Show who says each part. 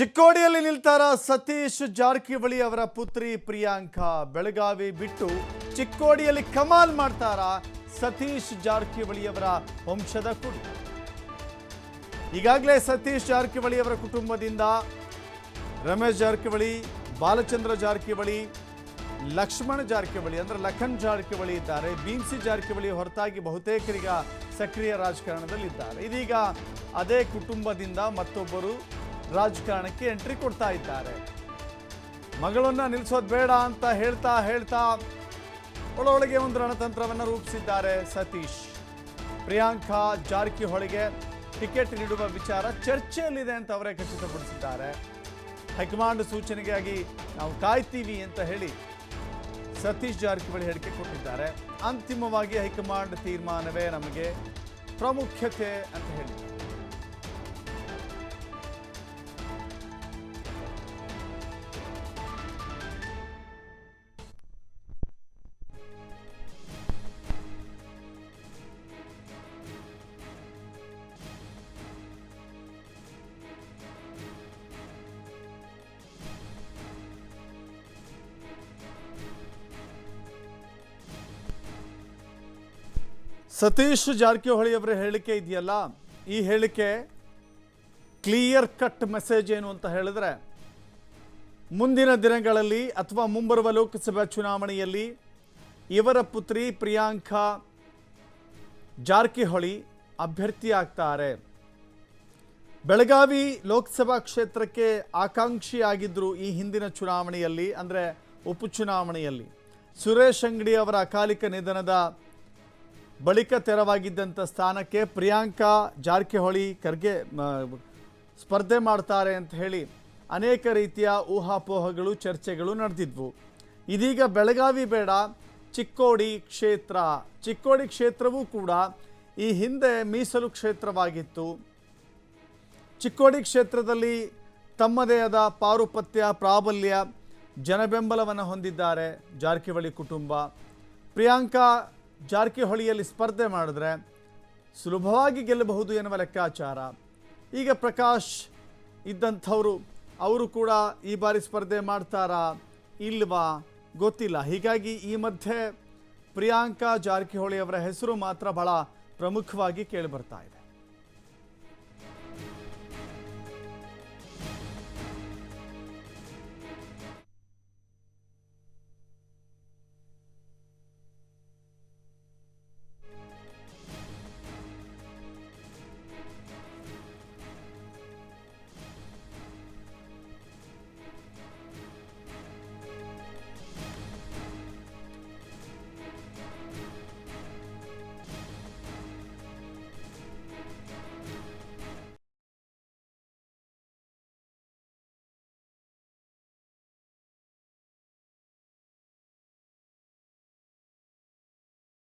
Speaker 1: ಚಿಕ್ಕೋಡಿಯಲ್ಲಿ ನಿಲ್ತಾರ ಸತೀಶ್ ಜಾರಕಿಹೊಳಿ ಅವರ ಪುತ್ರಿ ಪ್ರಿಯಾಂಕಾ ಬೆಳಗಾವಿ ಬಿಟ್ಟು ಚಿಕ್ಕೋಡಿಯಲ್ಲಿ ಕಮಾಲ್ ಮಾಡ್ತಾರ ಸತೀಶ್ ಜಾರಕಿಹೊಳಿ ಅವರ ವಂಶದ ಕುಟುಂಬ ಈಗಾಗಲೇ ಸತೀಶ್ ಜಾರಕಿಹೊಳಿ ಅವರ ಕುಟುಂಬದಿಂದ ರಮೇಶ್ ಜಾರಕಿಹೊಳಿ, ಬಾಲಚಂದ್ರ ಜಾರಕಿಹೊಳಿ, ಲಕ್ಷ್ಮಣ ಜಾರಕಿಹೊಳಿ, ಅಂದ್ರೆ ಲಖನ್ ಜಾರಕಿಹೊಳಿ ಇದ್ದಾರೆ. ಭೀಮ್ಸಿ ಜಾರಕಿಹೊಳಿ ಹೊರತಾಗಿ ಬಹುತೇಕರಿಗ ಸಕ್ರಿಯ ರಾಜಕಾರಣದಲ್ಲಿದ್ದಾರೆ. ಇದೀಗ ಅದೇ ಕುಟುಂಬದಿಂದ ಮತ್ತೊಬ್ಬರು ರಾಜಕಾರಣಕ್ಕೆ ಎಂಟ್ರಿ ಕೊಡ್ತಾ ಇದ್ದಾರೆ. ಮಗಳನ್ನ ನಿಲ್ಲಿಸೋದು ಬೇಡ ಅಂತ ಹೇಳ್ತಾ ಹೇಳ್ತಾ ಒಳೊಳಗೆ ಒಂದು ರಣತಂತ್ರವನ್ನು ರೂಪಿಸಿದ್ದಾರೆ ಸತೀಶ್. ಪ್ರಿಯಾಂಕಾ ಜಾರಕಿಹೊಳಿಗೆ ಟಿಕೆಟ್ ನೀಡುವ ವಿಚಾರ ಚರ್ಚೆಯಲ್ಲಿದೆ ಅಂತ ಅವರೇ ಖಚಿತಪಡಿಸಿದ್ದಾರೆ. ಹೈಕಮಾಂಡ್ ಸೂಚನೆಗಾಗಿ ನಾವು ಕಾಯ್ತೀವಿ ಅಂತ ಹೇಳಿ ಸತೀಶ್ ಜಾರಕಿಹೊಳಿ ಹೇಳಿಕೆ ಕೊಟ್ಟಿದ್ದಾರೆ. ಅಂತಿಮವಾಗಿ ಹೈಕಮಾಂಡ್ ತೀರ್ಮಾನವೇ ನಮಗೆ ಪ್ರಾಮುಖ್ಯತೆ ಅಂತ ಹೇಳಿದ್ದಾರೆ. ಸತೀಶ್ ಜಾರಕಿಹೊಳಿ ಅವರ ಹೇಳಿಕೆ ಇದೆಯಲ್ಲ? ಈ ಹೇಳಿಕೆ ಕ್ಲಿಯರ್ ಕಟ್ ಮೆಸೇಜ್ ಏನು ಅಂತ ಹೇಳಿದ್ರೆ, ಮುಂದಿನ ದಿನಗಳಲ್ಲಿ ಅಥವಾ ಮುಂಬರುವ ಲೋಕಸಭಾ ಚುನಾವಣೆಯಲ್ಲಿ ಇವರ ಪುತ್ರಿ ಪ್ರಿಯಾಂಕಾ ಜಾರಕಿಹೊಳಿ ಅಭ್ಯರ್ಥಿ ಆಗ್ತಾರೆ ಬೆಳಗಾವಿ ಲೋಕಸಭಾ ಕ್ಷೇತ್ರಕ್ಕೆ ಆಕಾಂಕ್ಷಿಯಾಗಿದ್ದರು ಈ ಹಿಂದಿನ ಚುನಾವಣೆಯಲ್ಲಿ, ಅಂದರೆ ಉಪಚುನಾವಣೆಯಲ್ಲಿ. ಸುರೇಶ್ ಅಂಗಡಿ ಅವರ ಅಕಾಲಿಕ ನಿಧನದ ಬಳಿಕ ತೆರವಾಗಿದ್ದಂಥ ಸ್ಥಾನಕ್ಕೆ ಪ್ರಿಯಾಂಕಾ ಜಾರಕಿಹೊಳಿ ಖರ್ಗೆ ಸ್ಪರ್ಧೆ ಮಾಡ್ತಾರೆ ಅಂತ ಹೇಳಿ ಅನೇಕ ರೀತಿಯ ಊಹಾಪೋಹಗಳು, ಚರ್ಚೆಗಳು ನಡೆದಿದ್ವು. ಇದೀಗ ಬೆಳಗಾವಿ ಬೇಡ, ಚಿಕ್ಕೋಡಿ ಕ್ಷೇತ್ರ. ಚಿಕ್ಕೋಡಿ ಕ್ಷೇತ್ರವೂ ಕೂಡ ಈ ಹಿಂದೆ ಮೀಸಲು ಕ್ಷೇತ್ರವಾಗಿತ್ತು. ಚಿಕ್ಕೋಡಿ ಕ್ಷೇತ್ರದಲ್ಲಿ ತಮ್ಮದೇ ಆದ ಪಾರುಪತ್ಯ, ಪ್ರಾಬಲ್ಯ, ಜನಬೆಂಬಲವನ್ನು ಹೊಂದಿದ್ದಾರೆ ಜಾರಕಿಹೊಳಿ ಕುಟುಂಬ. ಪ್ರಿಯಾಂಕಾ ಜಾರಕಿಹೊಳಿಯಲ್ಲಿ ಸ್ಪರ್ಧೆ ಮಾಡಿದ್ರೆ ಸುಲಭವಾಗಿ ಗೆಲ್ಲಬಹುದು ಎನ್ನುವ ಲೆಕ್ಕಾಚಾರ. ಈಗ ಪ್ರಕಾಶ್ ಇದ್ದಂಥವರು, ಅವರು ಕೂಡ ಈ ಬಾರಿ ಸ್ಪರ್ಧೆ ಮಾಡ್ತಾರಾ ಇಲ್ವಾ ಗೊತ್ತಿಲ್ಲ. ಹೀಗಾಗಿ ಈ ಮಧ್ಯೆ ಪ್ರಿಯಾಂಕಾ ಜಾರಕಿಹೊಳಿ ಅವರ ಹೆಸರು ಮಾತ್ರ ಬಹಳ ಪ್ರಮುಖವಾಗಿ ಕೇಳಿಬರ್ತಾ ಇದೆ.